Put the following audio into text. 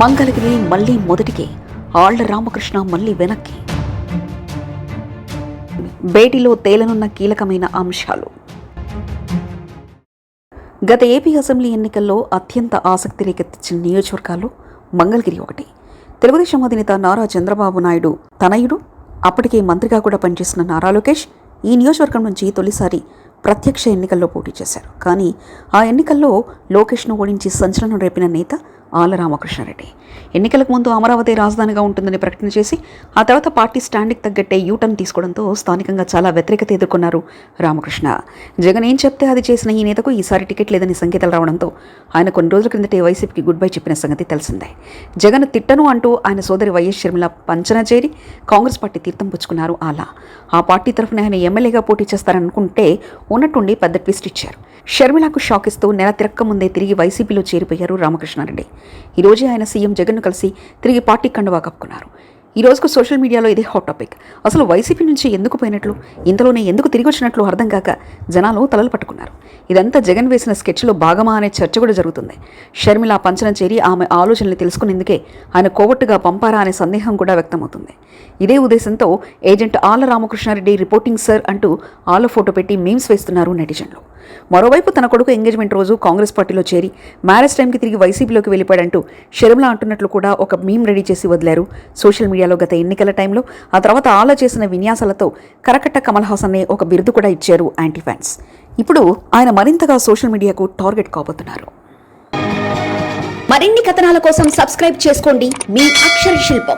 మంగళగిరి మళ్ళీ మొదటికి. ఆళ్ళ రామకృష్ణ మళ్ళీ వెనక్కి. భేటీలో తేలనున్న కీలకమైన అంశాలు. గత ఏపీ అసెంబ్లీ ఎన్నికల్లో అత్యంత ఆసక్తి రేకెత్తించిన నియోజకవర్గాల్లో మంగళగిరి ఒకటి. తెలుగుదేశం అధినేత నారా చంద్రబాబు నాయుడు తనయుడు అప్పటికే మంత్రిగా కూడా పనిచేసిన నారా లోకేష్ ఈ నియోజకవర్గం నుంచి తొలిసారి ప్రత్యక్ష ఎన్నికల్లో పోటీ చేశారు. కానీ ఆ ఎన్నికల్లో లోకేష్ను ఓడించి సంచలనం రేపిన నేత ఆల రామకృష్ణారెడ్డి. ఎన్నికలకు ముందు అమరావతి రాజధానిగా ఉంటుందని ప్రకటన చేసి ఆ తర్వాత పార్టీ స్టాండ్కి తగ్గట్టే యూటర్న్ తీసుకోవడంతో స్థానికంగా చాలా వ్యతిరేకత ఎదుర్కొన్నారు రామకృష్ణ. జగన్ ఏం చెప్తే అది చేసిన ఈ నేతకు ఈసారి టికెట్ లేదని సంకేతాలు రావడంతో ఆయన కొన్ని రోజుల క్రిందటే వైసీపీకి గుడ్ బై చెప్పిన సంగతి తెలిసిందే. జగన్ తిట్టను అంటూ ఆయన సోదరి వైఎస్ షర్మిల పంచన చేరి కాంగ్రెస్ పార్టీ తీర్థం పుచ్చుకున్నారు ఆలా ఆ పార్టీ తరఫున ఆయన ఎమ్మెల్యేగా పోటీ చేస్తారనుకుంటే ఉన్నట్టుండి పెద్ద ట్విస్ట్ ఇచ్చారు. షర్మిలకు షాక్ ఇస్తూ నెల తిరక్క ముందే తిరిగి వైసీపీలో చేరిపోయారు రామకృష్ణారెడ్డి. ఈ రోజే ఆయన సీఎం జగన్ను కలిసి తిరిగి పార్టీ కండువా కప్పుకున్నారు. ఈ రోజుకు సోషల్ మీడియాలో ఇదే హాట్ టాపిక్. అసలు వైసీపీ నుంచి ఎందుకు పోయినట్లు ఇంతలోనే ఎందుకు తిరిగి వచ్చినట్లు అర్థం కాక జనాలు తలలు పట్టుకున్నారు. ఇదంతా జగన్ వేసిన స్కెచ్లో భాగమా అనే చర్చ కూడా జరుగుతుంది. షర్మిల పంచన చేరి ఆమె ఆలోచనలు తెలుసుకునేందుకే ఆయన కోవట్టుగా పంపారా అనే సందేహం కూడా వ్యక్తమవుతుంది. ఇదే ఉద్దేశంతో agent Ala Ramakrishna Reddy reporting sir అంటూ ఆల ఫోటో పెట్టి మీమ్స్ వేస్తున్నారు నెటిజన్లు. మరోవైపు తన కొడుకు ఎంగేజ్మెంట్ రోజు కాంగ్రెస్ పార్టీలో చేరి మ్యారేజ్ టైంకి తిరిగి వైసీపీలోకి వెళ్ళిపోయాడంటూ షర్మిల అంటున్నట్లు కూడా ఒక మీమ్ రెడీ చేసి వదిలారు. సోషల్ మీడియాలో గత ఎన్నికల టైంలో ఆ తర్వాత ఆల చేసిన విన్యాసాలతో కరకట్ట కమల్ హాసన్ ఒక బిరుదు కూడా ఇచ్చారు యాంటీ ఫ్యాన్స్. ఇప్పుడు ఆయన మరింతగా సోషల్ మీడియాకు టార్గెట్ కాబోతున్నారు. మరిన్ని కథనాల కోసం సబ్స్క్రైబ్ చేసుకోండి. మీ అక్షర శిల్పం.